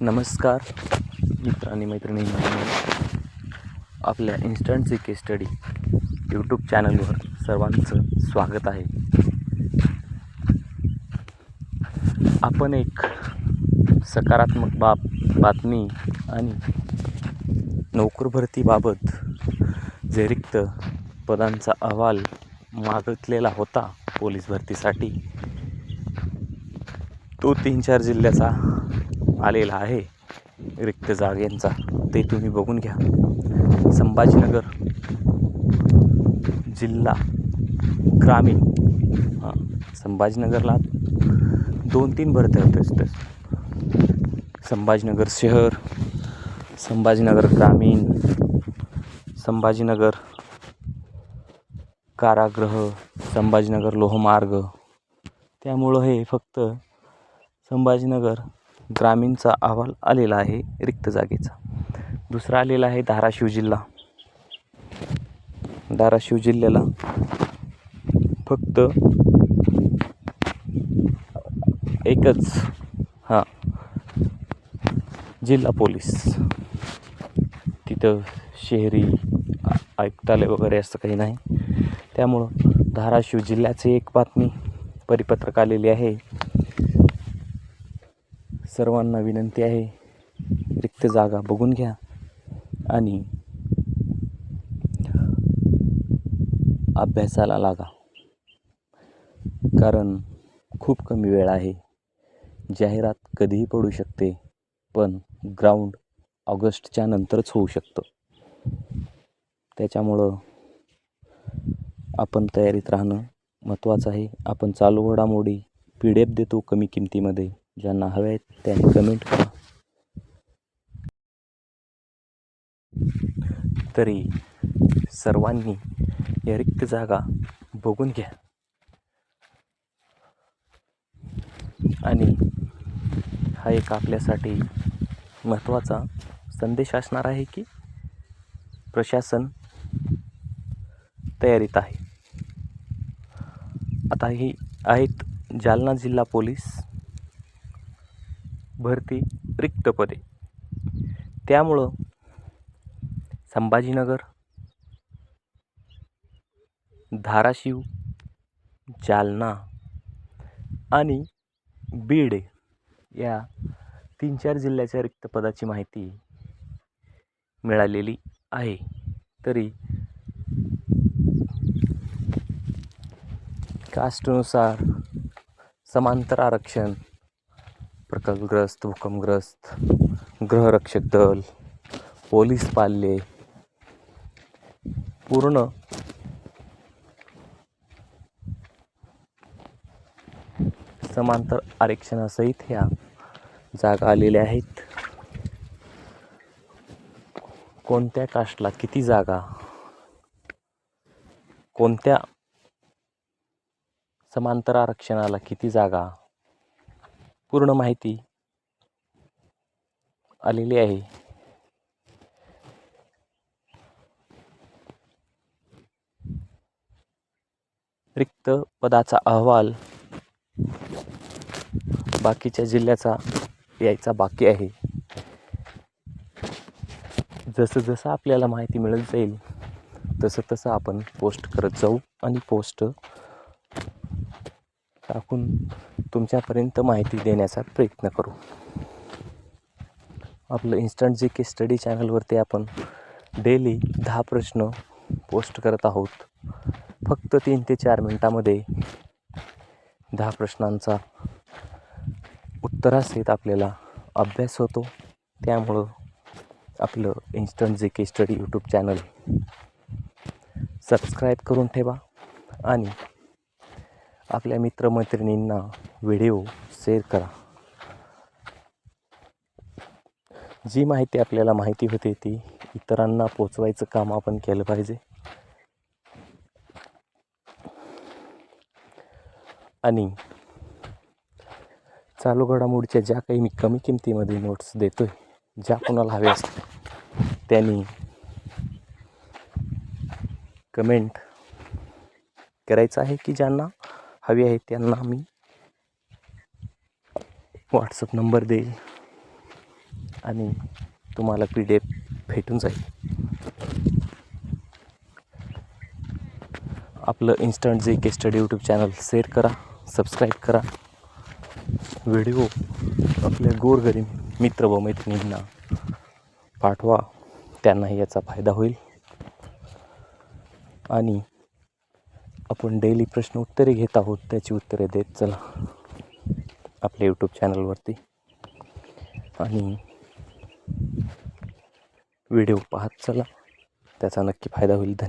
नमस्कार मित्र आणि मैत्रिणी आपल्या instant C K study YouTube चॅनलवर सर्वांचं स्वागत आहे. आपण एक सकारात्मक बाब बातमी आणि नोकर भरतीबाबत जे रिक्त पदांचा अहवाल मागितलेला होता पोलीस भरतीसाठी तो तीन चार जिल्ह्याचा आलेला आहे. रिक्त जागेंचा ते तुम्ही बघून घ्या. संभाजीनगर जिल्हा ग्रामीण. हां संभाजीनगरला दोन तीन भरत्या होत्या संभाजीनगर शहर संभाजीनगर ग्रामीण संभाजीनगर कारागृह संभाजीनगर लोहमार्ग. त्यामुळं हे फक्त संभाजीनगर ग्रामीणचा अहवाल आलेला आहे रिक्त जागेचा. दुसरा आलेला आहे धाराशिव जिल्हा. धाराशिव जिल्ह्याला फक्त एकच हां जिल्हा पोलीस. तिथं शहरी आ- आयुक्तालय वगैरे असं काही नाही. त्यामुळं धाराशिव जिल्ह्याचे एक बातमी परिपत्रक आलेली आहे. सर्वांना विनंती आहे रिक्त जागा बघून घ्या आणि अभ्यासाला लागा. कारण खूप कमी वेळ आहे. जाहिरात कधीही पडू शकते पण ग्राउंड ऑगस्टच्या नंतरच होऊ शकतं. त्याच्यामुळं आपण तयारीत राहणं महत्त्वाचं आहे. आपण चालू घडामोडी पी डी एफ देतो कमी किमतीमध्ये. ज्यांना हवे आहेत त्यांनी कमेंट करा. तरी सर्वांनी या रिक्त जागा बघून घ्या. आणि हा एक आपल्यासाठी महत्त्वाचा संदेश असणार आहे की प्रशासन तयारीत आहे. आता ही आहेत जालना जिल्हा पोलीस भरती रिक्त पदे त्यामुळं संभाजीनगर धाराशिव जालना आणि बीड या तीन चार जिल्ह्याच्या रिक्त पदाची माहिती मिळालेली आहे. तरी कास्टनुसार समांतर आरक्षण प्रकल्पग्रस्त भूकंपग्रस्त गृहरक्षक दल पोलीस पाल्ये पूर्ण समांतर आरक्षणासहित ह्या जागा आलेल्या आहेत. कोणत्या कास्टला किती जागा? कोणत्या समांतर आरक्षणाला किती जागा? पूर्ण माहिती आलेली आहे. रिक्त पदाचा अहवाल बाकीच्या जिल्ह्याचा यायचा बाकी आहे. जसं जसं आपल्याला माहिती मिळत जाईल तसं तसं आपण पोस्ट करत जाऊ आणि पोस्ट टाकून तुमच्यापर्यंत माहिती देण्याचा प्रयत्न करू. आपलं इन्स्टंट जी के स्टडी चॅनलवरती आपण डेली दहा प्रश्न पोस्ट करत आहोत. फक्त तीन ते चार मिनटामध्ये दहा प्रश्नांचा उत्तरासहित आपल्याला अभ्यास होतो. त्यामुळं आपलं instant J K study YouTube channel subscribe करून ठेवा आणि आपल्या मित्रमैत्रिणींना व्हिडिओ शेअर करा. जी माहिती आपल्याला माहिती होते ती इतरांना पोचवायचं काम आपण केलं पाहिजे. आणि चालू घडामोडीच्या ज्या काही मी कमी किमतीमध्ये नोट्स देतोय ज्या कोणाला हव्या असतील त्यांनी कमेंट करायचं आहे की ज्यांना हवी आहे त्यांना मी व्हॉट्सअप नंबर देईल आणि तुम्हाला पी डी एफ भेटून जाईल. आपलं instant J K study YouTube channel share करा सबस्क्राईब करा. व्हिडिओ आपल्या गोरगरीब मित्र व मैत्रिणींना पाठवा त्यांनाही याचा फायदा होईल. आणि आपण डेली प्रश्न उत्तरे घेत आहोत त्याची उत्तरे देत चला आपल्या यूट्यूब चॅनलवरती आणि व्हिडिओ पाहत चला. त्याचा नक्की फायदा होईल. धन्यवाद.